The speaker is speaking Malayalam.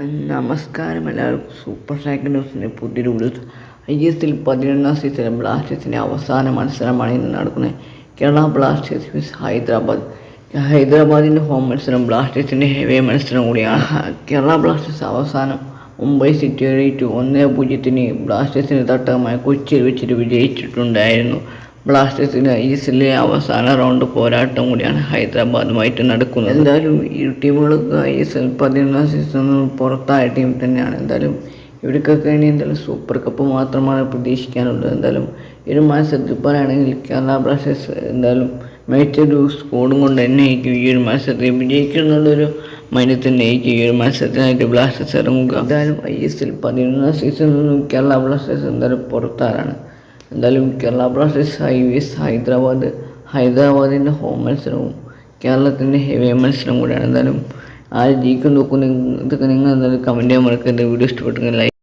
നമസ്കാരം എല്ലാവർക്കും. സൂപ്പർ സ്ട്രൈക്ക് ന്യൂസിന്റെ പുതിയൊരു വീഡിയോ ഐ എസ് എൽ പതിനൊന്നാം സീസൺ ബ്ലാസ്റ്റേഴ്സിന്റെ അവസാന മത്സരമാണ് ഇന്ന് നടക്കുന്നത്. കേരള ബ്ലാസ്റ്റേഴ്സ് വിസ് ഹൈദരാബാദ്. ഹൈദരാബാദിന്റെ ഹോം മത്സരം ബ്ലാസ്റ്റേഴ്സിന്റെ ഹെവി മത്സരം കൂടിയാണ്. കേരള ബ്ലാസ്റ്റേഴ്സ് അവസാനം മുംബൈ സിറ്റി സിറ്റിയായിട്ട് ഒന്നേ പൂജ്യത്തിന് ബ്ലാസ്റ്റേഴ്സിന് തട്ടകമായ കൊച്ചിയിൽ വെച്ചിട്ട് വിജയിച്ചിട്ടുണ്ടായിരുന്നു. ബ്ലാസ്റ്റേഴ്സിന് എല്ലിലെ അവസാന റൗണ്ട് പോരാട്ടം കൂടിയാണ് ഹൈദരാബാദുമായിട്ട് നടക്കുന്നത്. എന്തായാലും ഇരു ടീമുകൾക്ക് ഈ എസ് എൽ പതിനൊന്നാം സീസണിൽ പുറത്തായ ടീം തന്നെയാണ്. എന്തായാലും ഇവർക്കൊക്കെ ഇനി എന്തായാലും സൂപ്പർ കപ്പ് മാത്രമാണ് പ്രതീക്ഷിക്കാനുള്ളത്. എന്തായാലും ഒരു മത്സരത്തിൽ പറയുകയാണെങ്കിൽ കേരള ബ്ലാസ്റ്റേഴ്സ് എന്തായാലും മികച്ചൊരു സ്കോഡും കൊണ്ട് തന്നെ ആയിരിക്കും ഈ ഒരു മത്സരത്തിൽ വിജയിക്കുന്നുള്ളൊരു മൈനസ് തന്നെ ആയിരിക്കും ഈ ഒരു മത്സരത്തിനായിട്ട് ബ്ലാസ്റ്റേഴ്സ് ഇറങ്ങുക. എന്തായാലും ഐ എസ് എൽ പതിനൊന്നാം സീസണിൽ നിന്നും കേരള ബ്ലാസ്റ്റേഴ്സ് എന്തായാലും പുറത്താറാണ് എന്തായാലും Kerala Blasters I V S Hyderabad ഹൈദരാബാദിന്റെ home മത്സരവും കേരളത്തിന്റെ ഹെവി മത്സരം കൂടിയാണ്. എന്തായാലും ആര് ജയിക്കും നോക്കും ഇതൊക്കെ നിങ്ങൾ എന്തായാലും കമന്റ് ചെയ്യാൻ മറക്കരുത്. വീഡിയോ ഇഷ്ടപ്പെട്ടെങ്കിൽ ലൈക്ക്